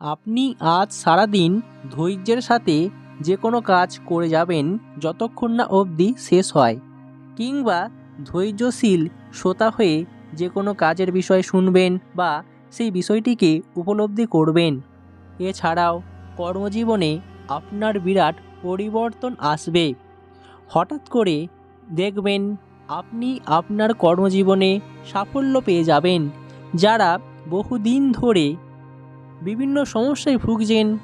আপনি আজ সারাদিন ধৈর্যের সাথে যে কোনো কাজ করে যাবেন যতক্ষণ না অবধি শেষ হয়, কিংবা ধৈর্যশীল শ্রোতা হয়ে যে কোনো কাজের বিষয় শুনবেন বা সেই বিষয়টিকে উপলব্ধি করবেন। এছাড়াও কর্মজীবনে আপনার বিরাট পরিবর্তন আসবে। হঠাৎ করে দেখবেন আপনি আপনার কর্মজীবনে সাফল্য পেয়ে যাবেন, যারা বহুদিন ধরে বিভিন্ন সমস্যায় ভুগছেন।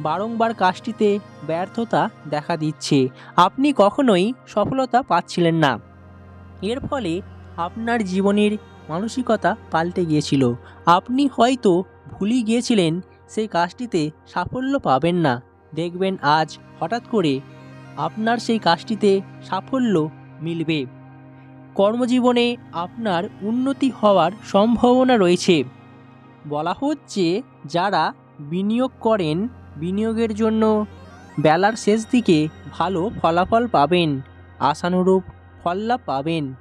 বারংবার কাজটিতে ব্যর্থতা দেখা দিচ্ছে। আপনি কখনোই সফলতা পাচ্ছিলেন না। এর ফলে আপনার জীবনের মানসিকতা পাল্টে গিয়েছিল। আপনি হয়তো ভুলে গিয়েছিলেন, সেই কাজটিতে সাফল্য পাবেন না। দেখবেন আজ হঠাৎ করে আপনার সেই কাজটিতে সাফল্য মিলবে। কর্মজীবনে আপনার উন্নতি হওয়ার সম্ভাবনা রয়েছে। বলা হচ্ছে যারা বিনিয়োগ করেন, বিনিয়োগের জন্য বেলার শেষ দিকে ভালো ফলাফল পাবেন, আশানুরূপ ফললাভ পাবেন।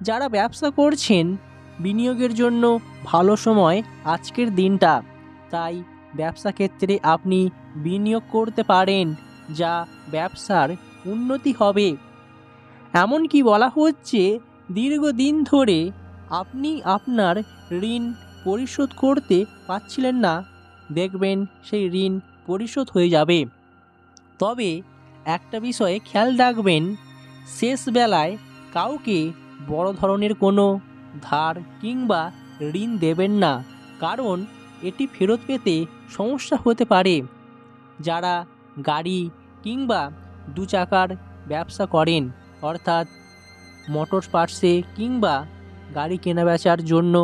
যারা ব্যবসা করছেন, বিনিয়োগের জন্য ভালো সময় আজকের দিনটা। তাই ব্যবসা ক্ষেত্রে আপনি বিনিয়োগ করতে পারেন, যা ব্যবসার উন্নতি হবে। এমনকি বলা হচ্ছে দীর্ঘদিন ধরে আপনি আপনার ঋণ পরিশোধ করতে পারছিলেন না। দেখবেন সেই ঋণ পরিশোধ হয়ে যাবে। তবে একটা বিষয়ে খেয়াল রাখবেন, শেষ বেলায় কাউকে বড় ধরনের কোনো ধার কিংবা ঋণ দেবেন না, কারণ এটি ফেরত পেতে সমস্যা হতে পারে। যারা গাড়ি কিংবা দু চাকার ব্যবসা করেন, অর্থাৎ মোটর পার্টসে কিংবা গাড়ি কেনাবেচার জন্য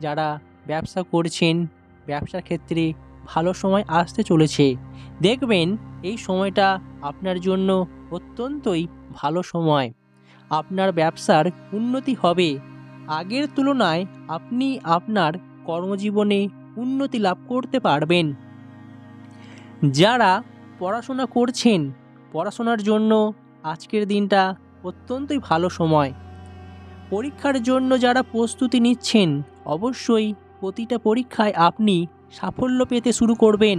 যারা ব্যবসা করছেন, ব্যবসার ক্ষেত্রে ভালো সময় আসতে চলেছে। দেখবেন এই সময়টা আপনার জন্য অত্যন্তই ভালো সময়। আপনার ব্যবসার উন্নতি হবে। আগের তুলনায় আপনি আপনার কর্মজীবনে উন্নতি লাভ করতে পারবেন। যারা পড়াশোনা করছেন, পড়াশোনার জন্য আজকের দিনটা অত্যন্তই ভালো সময়। পরীক্ষার জন্য যারা প্রস্তুতি নিচ্ছেন, অবশ্যই প্রতিটা পরীক্ষায় আপনি সাফল্য পেতে শুরু করবেন।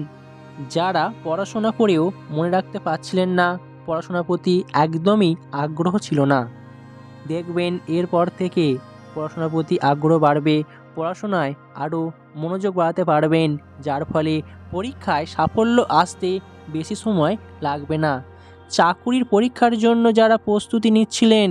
যারা পড়াশোনা করেও মনে রাখতে পারছিলেন না, পড়াশোনার প্রতি একদমই আগ্রহ ছিল না। দেখবেন এরপর থেকে পড়াশোনার প্রতি আগ্রহ বাড়বে, পড়াশোনায় আরও মনোযোগ বাড়াতে পারবেন, যার ফলে পরীক্ষায় সাফল্য আসতে বেশি সময় লাগবে না। চাকুরির পরীক্ষার জন্য যারা প্রস্তুতি নিচ্ছিলেন,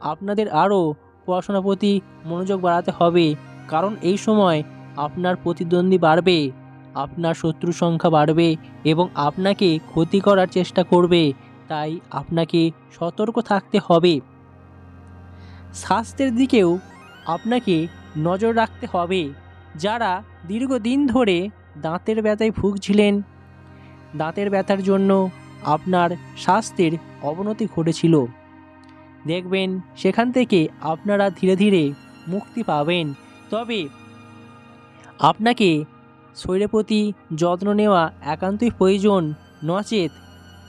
আপনাদের আরও পড়াশোনার প্রতি মনোযোগ বাড়াতে হবে। কারণ এই সময় আপনার প্রতিদ্বন্দ্বী বাড়বে, আপনার শত্রু সংখ্যা বাড়বে এবং আপনাকে ক্ষতি করার চেষ্টা করবে, তাই আপনাকে সতর্ক থাকতে হবে। স্বাস্থ্যের দিকেও আপনাকে নজর রাখতে হবে। যারা দীর্ঘদিন ধরে দাঁতের ব্যথায় ভুগছিলেন, দাঁতের ব্যথার জন্য আপনার স্বাস্থ্যের অবনতি ঘটেছিল। দেখবেন সেখান থেকে আপনারা ধীরে ধীরে মুক্তি পাবেন। তবে আপনাকে শরীরের প্রতি যত্ন নেওয়া একান্তই প্রয়োজন, নচেত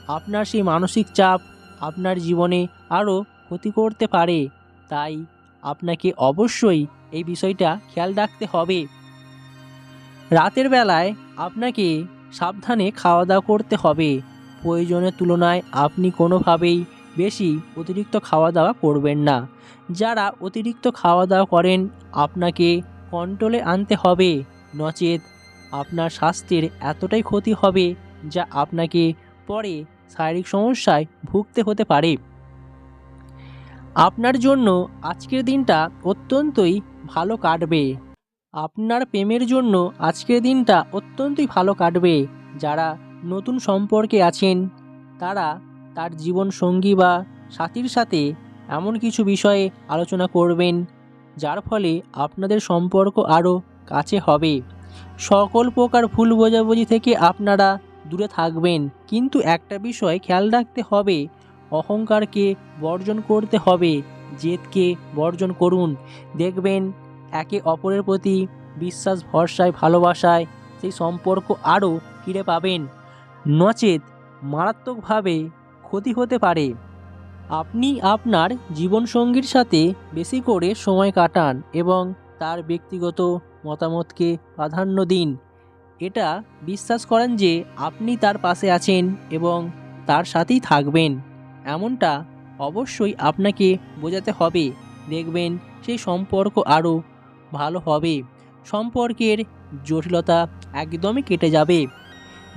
আপনার সেই মানসিক চাপ আপনার জীবনে আরও ক্ষতি করতে পারে। তাই আপনাকে অবশ্যই এই বিষয়টা খেয়াল রাখতে হবে। রাতের বেলায় আপনাকে সাবধানে খাওয়া দাওয়া করতে হবে। প্রয়োজনের তুলনায় আপনি কোনোভাবেই বেশি অতিরিক্ত খাওয়া দাওয়া করবেন না। যারা অতিরিক্ত খাওয়া দাওয়া করেন, আপনাকে কন্ট্রোলে আনতে হবে। নচেত আপনার স্বাস্থ্যের এতটাই ক্ষতি হবে যা আপনাকে পরে শারীরিক সমস্যায় ভুগতে হতে পারে। আপনার জন্য আজকের দিনটা অত্যন্তই ভালো কাটবে। আপনার প্রেমের জন্য আজকের দিনটা অত্যন্তই ভালো কাটবে। যারা নতুন সম্পর্কে আছেন, তারা তার জীবন সঙ্গী বা সাথীর সাথে এমন কিছু বিষয়ে আলোচনা করবেন, যার ফলে আপনাদের সম্পর্ক আরও কাছে হবে। সকল প্রকার ভুল বোঝাবুঝি থেকে আপনারা দূরে থাকবেন, কিন্তু একটা বিষয় খেয়াল রাখতে হবে, অহংকারকে বর্জন করতে হবে, জেদকে বর্জন করুন। দেখবেন একে অপরের প্রতি বিশ্বাস, ভরসায়, ভালোবাসায় সেই সম্পর্ক আরও ফিরে পাবেন। নচেত মারাত্মকভাবে ক্ষতি হতে পারে। আপনি আপনার জীবনসঙ্গীর সাথে বেশি করে সময় কাটান এবং তার ব্যক্তিগত মতামতকে প্রাধান্য দিন। এটা বিশ্বাস করেন যে আপনি তার পাশে আছেন এবং তার সাথেই থাকবেন। এমনটা অবশ্যই আপনাকে বোঝাতে হবে। দেখবেন সেই সম্পর্ক আরও ভালো হবে। সম্পর্কের জটিলতা একদমই কেটে যাবে।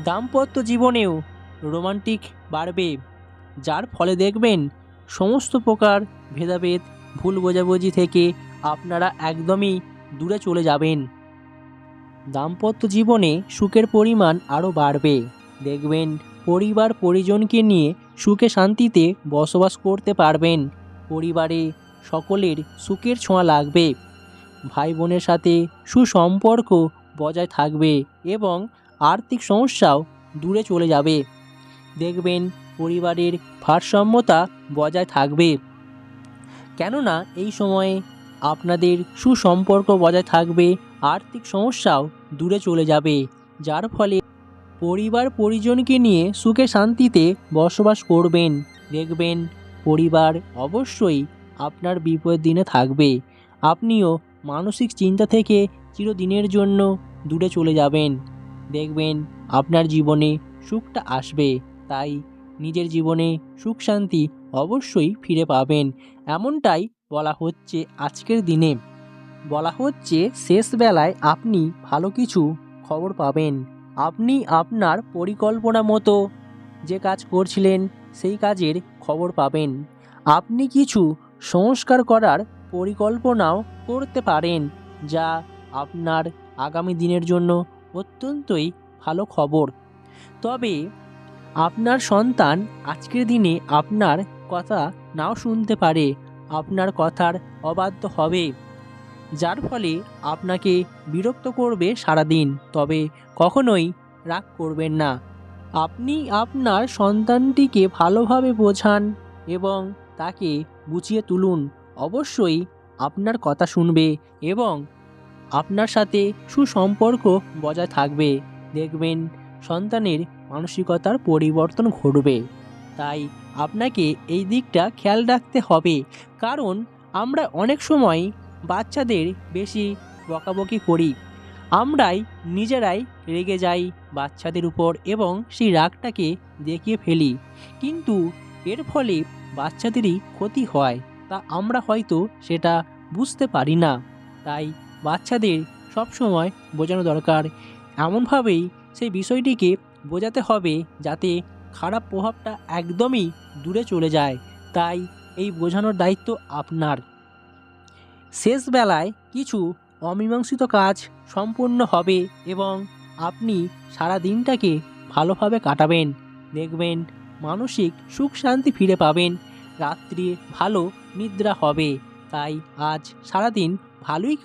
দাম্পত্য জীবনেও রোমান্টিক বাড়বে। যার ফলে দেখবেন সমস্ত প্রকার ভেদাভেদ, ভুল বোঝাবুঝি থেকে আপনারা একদমই দূরে চলে যাবেন। দাম্পত্য জীবনে সুখের পরিমাণ আরও বাড়বে। দেখবেন পরিবার পরিজনকে নিয়ে সুখে শান্তিতে বসবাস করতে পারবেন। পরিবারে সকলের সুখের ছোঁয়া লাগবে। ভাই বোনের সাথে সুসম্পর্ক বজায় থাকবে এবং আর্থিক সমস্যাও দূরে চলে যাবে। দেখবেন পরিবারের ভারসাম্যতা বজায় থাকবে। কেননা এই সময়ে আপনাদের সুসম্পর্ক বজায় থাকবে, আর্থিক সমস্যাও দূরে চলে যাবে, যার ফলে পরিবার পরিজনকে নিয়ে সুখে শান্তিতে বসবাস করবেন। দেখবেন পরিবার অবশ্যই আপনার বিপদ দিনে থাকবে। আপনিও মানসিক চিন্তা থেকে চিরদিনের জন্য দূরে চলে যাবেন। দেখবেন আপনার জীবনে সুখটা আসবে, তাই নিজের জীবনে সুখ শান্তি অবশ্যই ফিরে পাবেন। এমনটাই বলা হচ্ছে আজকের দিনে। বলা হচ্ছে শেষ বেলায় আপনি ভালো কিছু খবর পাবেন। আপনি আপনার পরিকল্পনা মতো যে কাজ করছিলেন, সেই কাজের খবর পাবেন। আপনি কিছু সংস্কার করার পরিকল্পনাও করতে পারেন, যা আপনার আগামী দিনের জন্য অত্যন্তই ভালো খবর। তবে আপনার সন্তান আজকের দিনে আপনার কথা নাও শুনতে পারে, আপনার কথার অবাধ্য হবে। যার ফলে আপনাকে বিরক্ত করবে সারাদিন, তবে কখনোই রাগ করবেন না। আপনি আপনার সন্তানটিকে ভালোভাবে বোঝান এবং তাকে গুছিয়ে তুলুন। অবশ্যই আপনার কথা শুনবে এবং আপনার সাথে সুসম্পর্ক বজায় থাকবে। দেখবেন সন্তানের মানসিকতার পরিবর্তন ঘটবে। তাই আপনাকে এই দিকটা খেয়াল রাখতে হবে। কারণ আমরা অনেক সময় বাচ্চাদের বেশি বকাবকি করি। আমরাই নিজেরাই রেগে যাই বাচ্চাদের উপর এবং সেই রাগটাকে দেখিয়ে ফেলি। কিন্তু এর ফলে বাচ্চাদেরই ক্ষতি হয়, তা আমরা হয়তো সেটা বুঝতে পারি না। তাই বাচ্চাদের সবসময় বোঝানো দরকার। এমনভাবেই সেই বিষয়টিকে বোঝাতে হবে যাতে খারাপ প্রভাবটা একদমই দূরে চলে যায়। তাই এই বোঝানোর দায়িত্ব আপনার। শেষ বেলায় কিছু অমীমাংসিত কাজ সম্পূর্ণ হবে এবং আপনি সারা দিনটাকে ভালোভাবে কাটাবেন। দেখবেন মানসিক সুখ শান্তি ফিরে পাবেন। রাত্রি ভালো নিদ্রা হবে। তাই আজ সারাদিন ভালোই